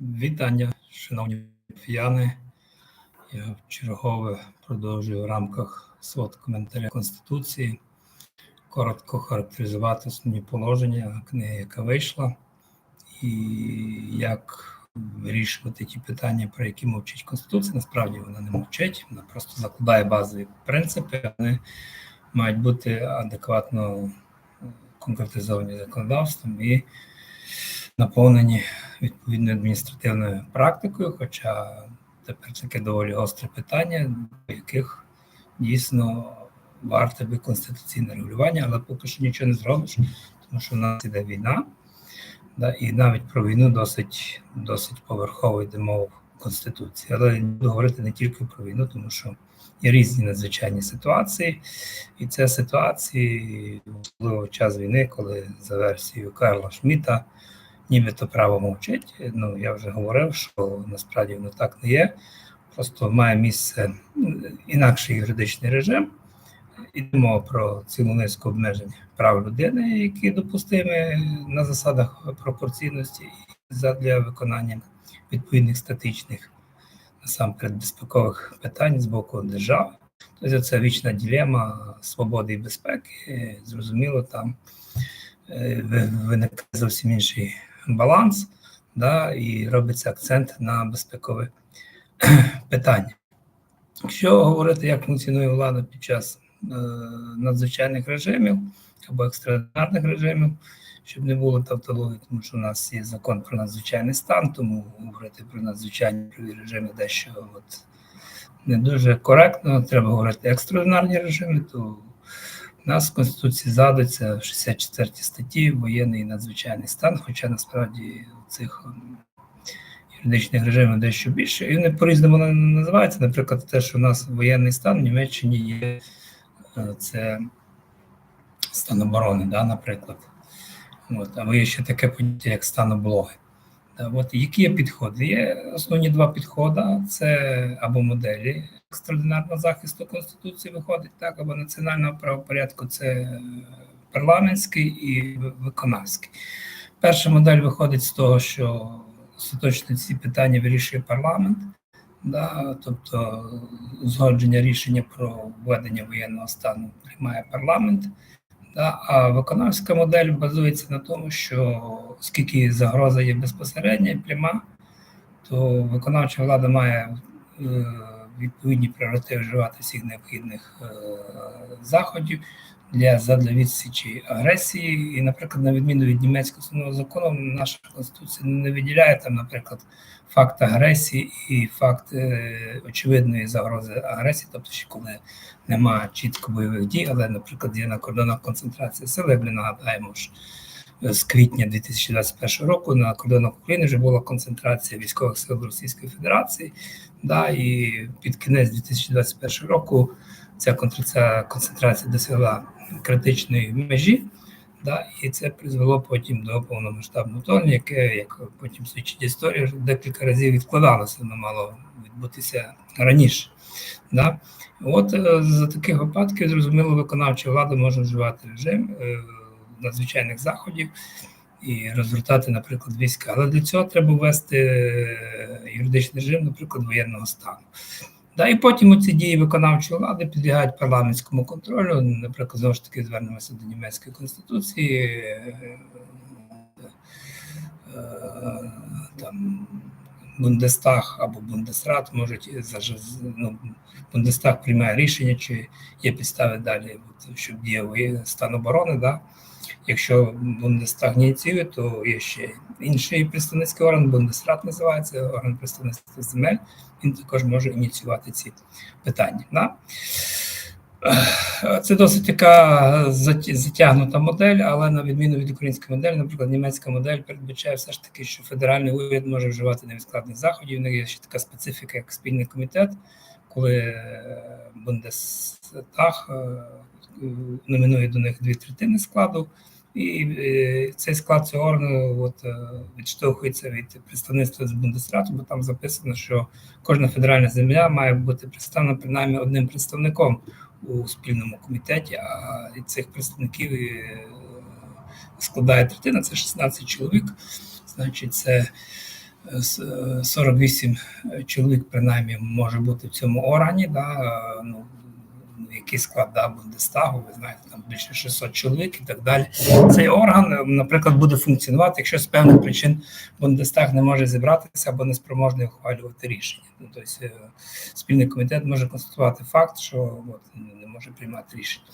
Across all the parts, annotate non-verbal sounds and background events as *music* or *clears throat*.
Вітання, шановні п'яни. Я чергове продовжую в рамках свод коментаря Конституції коротко характеризувати основні положення книги, яка вийшла, і як вирішувати ті питання, про які мовчить Конституція. Насправді вона не мовчить, вона просто закладає базові принципи, вони мають бути адекватно конкретизовані законодавством і наповнені відповідною адміністративною практикою, хоча тепер таке доволі гостре питання, до яких дійсно варте би конституційне регулювання, але поки що нічого не зробиш, тому що в нас іде війна, да, і навіть про війну досить досить поверхово йде мова Конституції. Але буду говорити не тільки про війну, тому що є різні надзвичайні ситуації, і це ситуації, особливо в час війни, коли за версією Карла Шміта нібито право мовчить. Ну я вже говорив, що насправді воно так не є. Просто має місце ну, інакший юридичний режим. Йдемо про цілу низку обмежень прав людини, які допустимі на засадах пропорційності для виконання відповідних статичних насамперед безпекових питань з боку держави. Тобто це вічна ділема свободи і безпеки. Зрозуміло, там е, виникає зовсім інший баланс, да, і робиться акцент на безпекове питання. Якщо говорити, як функціонує влада під час е, надзвичайних режимів або екстраординарних режимів, щоб не було тавтології, тому що у нас є закон про надзвичайний стан, тому говорити про надзвичайні режими дещо от, не дуже коректно. Треба говорити екстраординарні режими, то нас в Конституції згадується в 64 статті воєнний і надзвичайний стан, хоча насправді цих ем, юридичних режимів дещо більше. І вони по-різному називаються. Наприклад, те, що у нас воєнний стан в Німеччині є е, це стан оборони, да, наприклад. От, Або є ще таке поняття, як стан облоги. От які є підходи? Є основні два підходи: це або моделі екстраординарного захисту Конституції виходить, так, або національного правопорядку це парламентський і виконавський. Перша модель виходить з того, що остаточно ці питання вирішує парламент, да, тобто узгодження рішення про введення воєнного стану приймає парламент. Да, а виконавська модель базується на тому, що оскільки загроза є безпосередня і пряма, то виконавча влада має е, відповідні пріоритети вживати всіх необхідних е, заходів для задля відсічі агресії. І, наприклад, на відміну від німецького основного закону, наша конституція не виділяє там, наприклад, факт агресії і факт е, очевидної загрози агресії, тобто, що коли немає чітко бойових дій, але, наприклад, є на кордонах концентрації сили, як нагадаємо, що з квітня 2021 року на кордонах України вже була концентрація військових сил Російської Федерації, да, і під кінець 2021 року ця концентрація досягла критичної межі, да, і це призвело потім до повномасштабного вторгнення, яке, як потім свідчить історія, декілька разів відкладалося, воно мало відбутися раніше. Да. От е, за таких випадків, зрозуміло, виконавча влада може вживати режим е, надзвичайних заходів і розвертати, наприклад, війська. Але для цього треба ввести е, юридичний режим, наприклад, воєнного стану. Да, І потім ці дії виконавчої влади підлягають парламентському контролю. Наприклад, знову ж таки звернемося до німецької конституції. Там Бундестаг або Бундесрат можуть ну, Бундестаг приймає рішення, чи є підстави далі, щоб діяв стан оборони. Да? Якщо Бундестаг не ініціює, то є ще інший представницький орган, Бундесрат називається орган представництва земель. Він також може ініціювати ці питання. Да? Це досить така затягнута модель, але на відміну від української моделі, наприклад, німецька модель передбачає все ж таки, що федеральний уряд може вживати невідкладних заходів. У них є ще така специфіка, як спільний комітет, коли Бундестаг е, номінує до них дві третини складу. І е, цей склад цього органу от, е, відштовхується від представництва з Бундесрату, бо там записано, що кожна федеральна земля має бути представлена принаймні одним представником у спільному комітеті, а цих представників складає третина, це 16 чоловік. Значить, це е, с- е, 48 чоловік, принаймні, може бути в цьому органі. Да, е, ну, який склад Бундестагу, ви знаєте, там більше 600 чоловік і так далі. Цей орган, е, наприклад, буде функціонувати, якщо з певних причин Бундестаг не може зібратися або не спроможний ухвалювати рішення. Тобто спільний комітет може констатувати факт, що от, не може приймати рішення.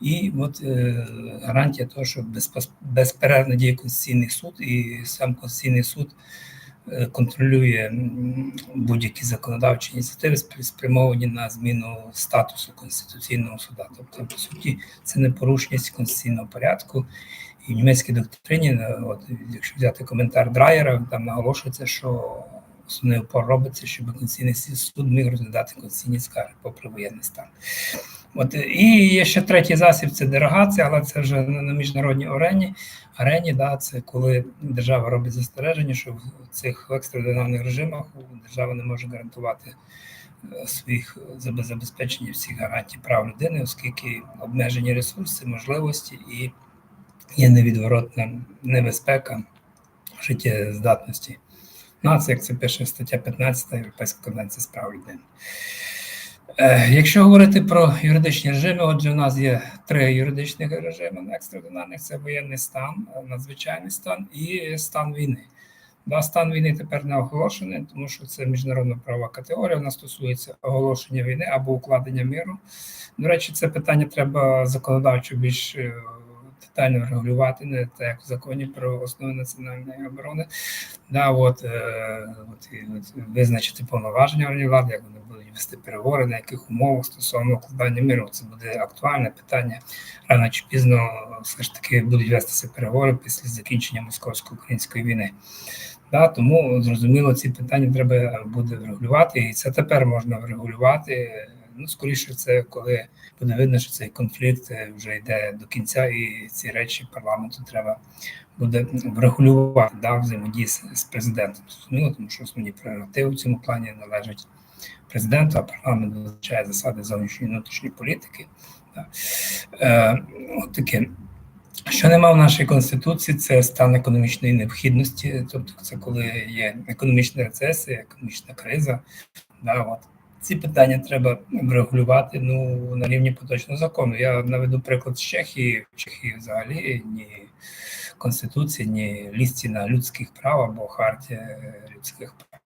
І от е, гарантія того, що безперервно діє Конституційний суд, і сам Конституційний суд контролює будь-які законодавчі ініціативи, спря- спрямовані на зміну статусу Конституційного суду. Тобто, по суті, це не порушність конституційного порядку. І в німецькій доктрині, е, от, якщо взяти коментар Драйера, там наголошується, що основний упор робиться, щоб Конституційний суд міг розглядати конституційні скарги попри воєнний стан. От і є ще третій засіб це дерогація, але це вже на на міжнародній арені. Арені, да, це коли держава робить застереження, що в цих екстрадинарних режимах держава не може гарантувати е, своїх забе- забезпечення всіх гарантій прав людини, оскільки обмежені ресурси, можливості і є невідворотна небезпека життєздатності нації, як це пише стаття 15 Європейської конвенції з прав людини. Е, Якщо говорити про юридичні режими, отже, у нас є три юридичних режими на екстраординарних: це воєнний стан, е, надзвичайний стан і стан війни. Да, стан війни тепер не оголошений, тому що це міжнародна права категорія. Вона стосується оголошення війни або укладення миру. До речі, це питання треба законодавчо більш е, детально регулювати, не так як в законі про основи національної оборони. Да, от, е, от, і, от, визначити повноваження органів влади, як вони будуть вести переговори, на яких умовах стосовно укладання миру. Це буде актуальне питання. Рано чи пізно все ж таки будуть вестися переговори після закінчення московсько-української війни. Да, тому зрозуміло, ці питання треба буде врегулювати, і це тепер можна врегулювати. Ну, скоріше, це коли буде видно, що цей конфлікт е, вже йде до кінця, і ці речі парламенту треба буде врегулювати да, взаємодії з, з президентом. Зрозуміло, тому що основні прерогативи в цьому плані належать президенту, а парламент визначає засади зовнішньої внутрішньої політики. Да. Е, от таке. Що нема в нашій конституції, це стан економічної необхідності, тобто це коли є економічна рецесія, економічна криза. Да, от. Ці питання треба врегулювати ну, на рівні поточного закону. Я наведу приклад з Чехії. В Чехії взагалі ні Конституції, ні лісті на людських прав або хартія людських прав.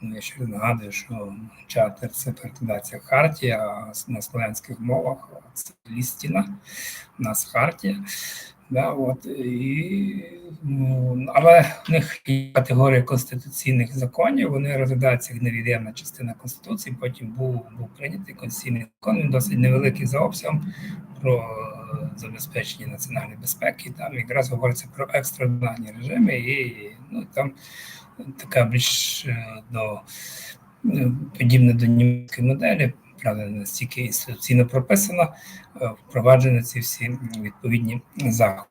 Ну, Я ще раз нагадую, що чартер це перекладається хартія, а на слов'янських мовах це лістіна, у нас хартія. Да, от, і, ну, але в них є категорія конституційних законів, вони розглядаються як невід'ємна частина Конституції. Потім був, був прийнятий конституційний закон, він досить невеликий за обсягом про забезпечення національної безпеки. Там якраз говориться про екстраординарні режими, і ну, там така більш е, до е, подібна до німецької моделі, не настільки інституційно прописана, е, впроваджені ці всі відповідні заходи.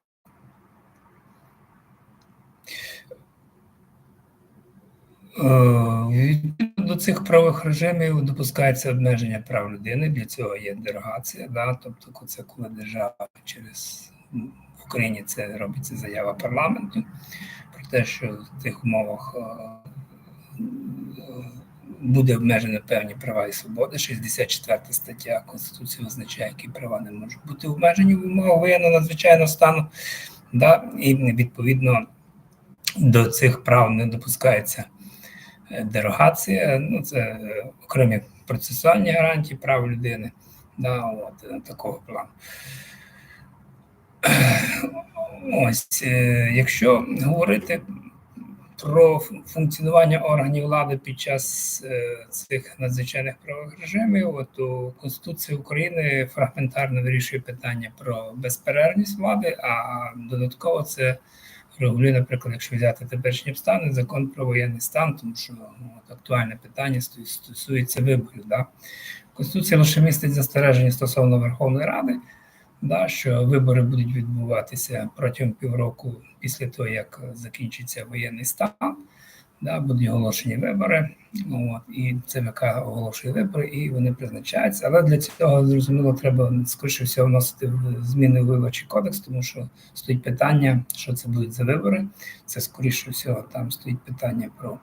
Е, Відповідно до цих правових режимів допускається обмеження прав людини. Для цього є дерогація. Да? Тобто, це коли держава через в Україні це робиться заява парламенту про те, що в тих умовах е, буде обмежено певні права і свободи. 64 стаття Конституції визначає, які права не можуть бути обмежені в воєнного надзвичайного стану. Да? І відповідно до цих прав не допускається е, дерогація. Ну, це окремі процесуальні гарантії прав людини. Да, от, е, такого плану. Ось, е, якщо говорити про функціонування органів влади під час е, цих надзвичайних правових режимів, то Конституція України фрагментарно вирішує питання про безперервність влади, а додатково це регулює, наприклад, якщо взяти теперішні обставини, закон про воєнний стан, тому що ну, от, актуальне питання стосується виборів. Да? Конституція лише містить застереження стосовно Верховної Ради да, що вибори будуть відбуватися протягом півроку після того, як закінчиться воєнний стан, да, будуть оголошені вибори. От, і ЦВК оголошує вибори, і вони призначаються. Але для цього зрозуміло, треба скоріше всього вносити зміни в виборчий кодекс, тому що стоїть питання, що це будуть за вибори. Це скоріше всього там стоїть питання про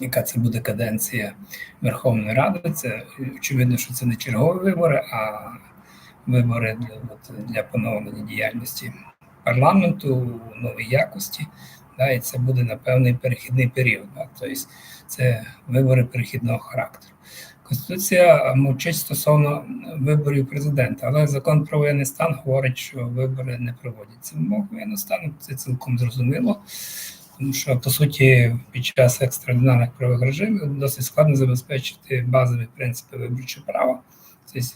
яка це буде каденція Верховної Ради. Це очевидно, що це не чергові вибори, а вибори для, от, для поновлення діяльності парламенту у новій якості. Да, і це буде на певний перехідний період. Да, тобто це вибори перехідного характеру. Конституція мовчить стосовно виборів президента, але закон про воєнний стан говорить, що вибори не проводяться. Вимог воєнного стану це цілком зрозуміло, тому що по суті під час екстраординарних правових режимів досить складно забезпечити базові принципи виборчого права, тобто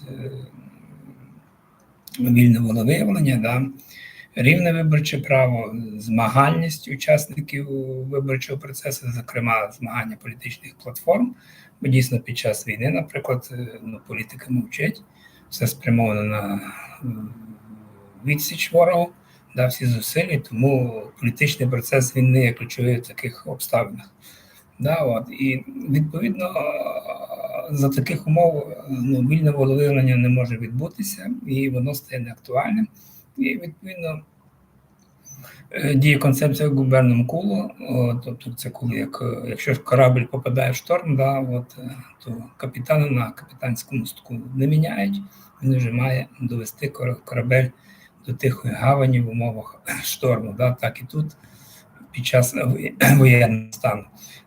вільне волевиявлення, да, рівне виборче право, змагальність учасників виборчого процесу, зокрема змагання політичних платформ. Бо дійсно під час війни, наприклад, ну, політика мовчить, все спрямовано на відсіч ворогу, да, всі зусилля, тому політичний процес він не є ключовий в таких обставинах. Да, от. І відповідно за таких умов ну, вільне волевиявлення не може відбутися, і воно стає неактуальним. І відповідно діє концепція губерном кулу, тобто це коли як якщо корабль попадає в шторм, да, от, то капітана на капітанському мостку не міняють, він вже має довести корабель до тихої гавані в умовах шторму. Да, Так і тут під час *clears throat* воєнного стану.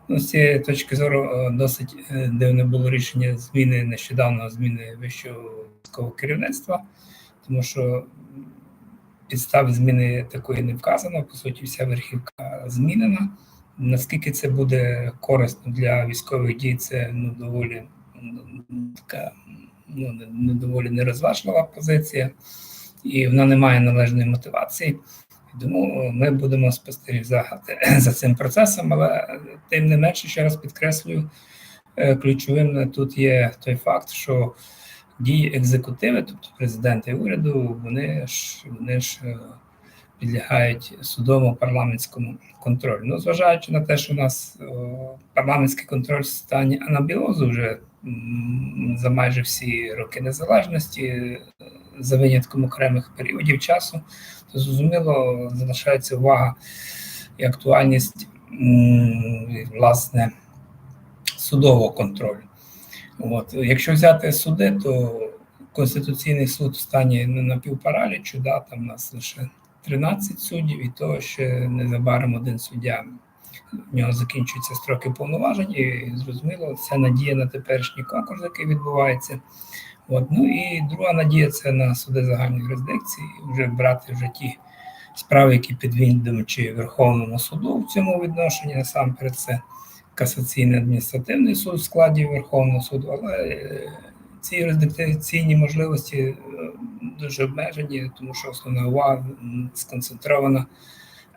Ну, З цієї точки зору досить дивне було рішення зміни нещодавно зміни вищого військового керівництва, тому що підстав зміни такої не вказано. По суті, вся верхівка змінена. Наскільки це буде корисно для військових дій, це ну доволі така ну не доволі нерозважлива позиція, і вона не має належної мотивації. Тому ми будемо спостерігати за *clears throat* цим процесом, але тим не менше, ще раз підкреслюю, ключовим тут є той факт, що дії екзекутиви, тобто президента і уряду, вони ж вони ж підлягають судовому парламентському контролю. Ну, зважаючи на те, що у нас парламентський контроль в стані анабіозу вже за майже всі роки незалежності, за винятком окремих періодів часу, то зрозуміло залишається увага і актуальність власне судового контролю. От. Якщо взяти суди, то Конституційний суд в стані напівпаралічу, да, там у нас лише 13 суддів, і то ще незабаром один суддя. В нього закінчуються строки повноважень, і зрозуміло, це надія на теперішній конкурс, який відбувається. От. Ну і друга надія це на суди загальної юрисдикції, вже брати вже ті справи, які підвідомчі Верховному суду в цьому відношенні, насамперед це касаційний адміністративний суд в складі Верховного суду, але ці юрисдикційні можливості дуже обмежені, тому що основна увага сконцентрована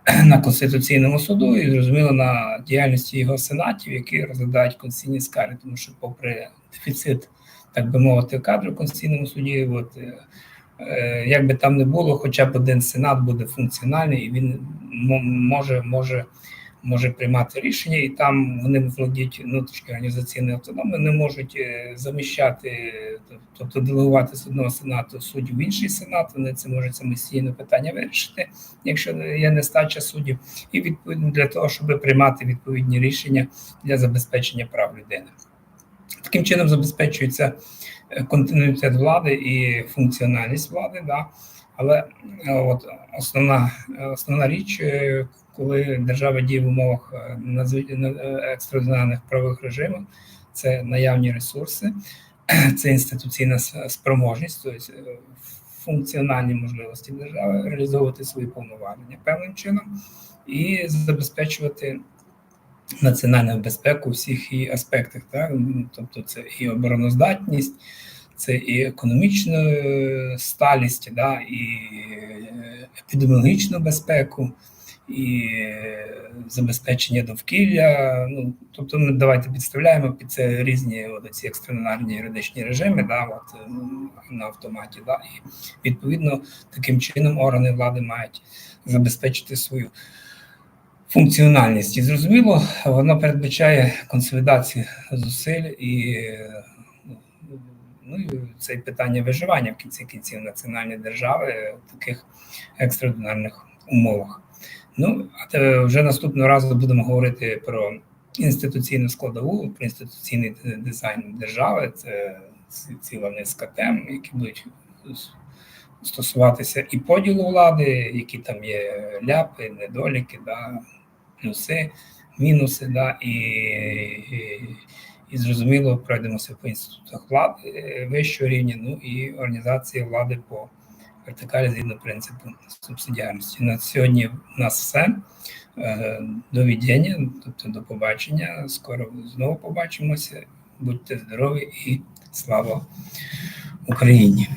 *clears throat* на Конституційному суду і зрозуміло на діяльності його сенатів, які розглядають конституційні скарги, тому що, попри дефіцит, так би мовити, кадру в Конституційному суді, от як би там не було, хоча б один сенат буде функціональний, і він може може може приймати рішення, і там вони володіють внутрішньою організаційною автономією, не можуть заміщати, тобто делегувати з одного сенату суддів в інший сенат. Вони це можуть самостійно питання вирішити, якщо є нестача суддів, і відповідно для того, щоб приймати відповідні рішення для забезпечення прав людини. Таким чином забезпечується континуїтет влади і функціональність влади. Да? Але от основна основна річ, коли держава діє в умовах екстраординарних правових режимів, це наявні ресурси, *clears throat* це інституційна спроможність, тобто функціональні можливості держави реалізовувати свої повноваження певним чином і забезпечувати національну безпеку у всіх її аспектах. Так? Тобто, це і обороноздатність. Це і економічна сталість, да, і епідеміологічну безпеку, і забезпечення довкілля. Ну, Тобто, ми давайте підставляємо під це різні от, ці екстраординарні юридичні режими да, от, на автоматі. Да, І відповідно таким чином органи влади мають забезпечити свою функціональність. І зрозуміло, воно передбачає консолідацію зусиль і Ну і це питання виживання в кінці кінців національної держави в таких екстраординарних умовах. Ну, а вже наступного разу будемо говорити про інституційну складову, про інституційний дизайн держави. Це ціла низка тем, які будуть стосуватися і поділу влади, які там є ляпи, недоліки, да, плюси, мінуси, да, і, і, і зрозуміло, пройдемося по інститутах влади е, вищого рівня, ну і організації влади по вертикалі згідно принципу субсидіарності. На сьогодні в нас все. Е, До відділення, тобто до побачення. Скоро знову побачимося. Будьте здорові і слава Україні!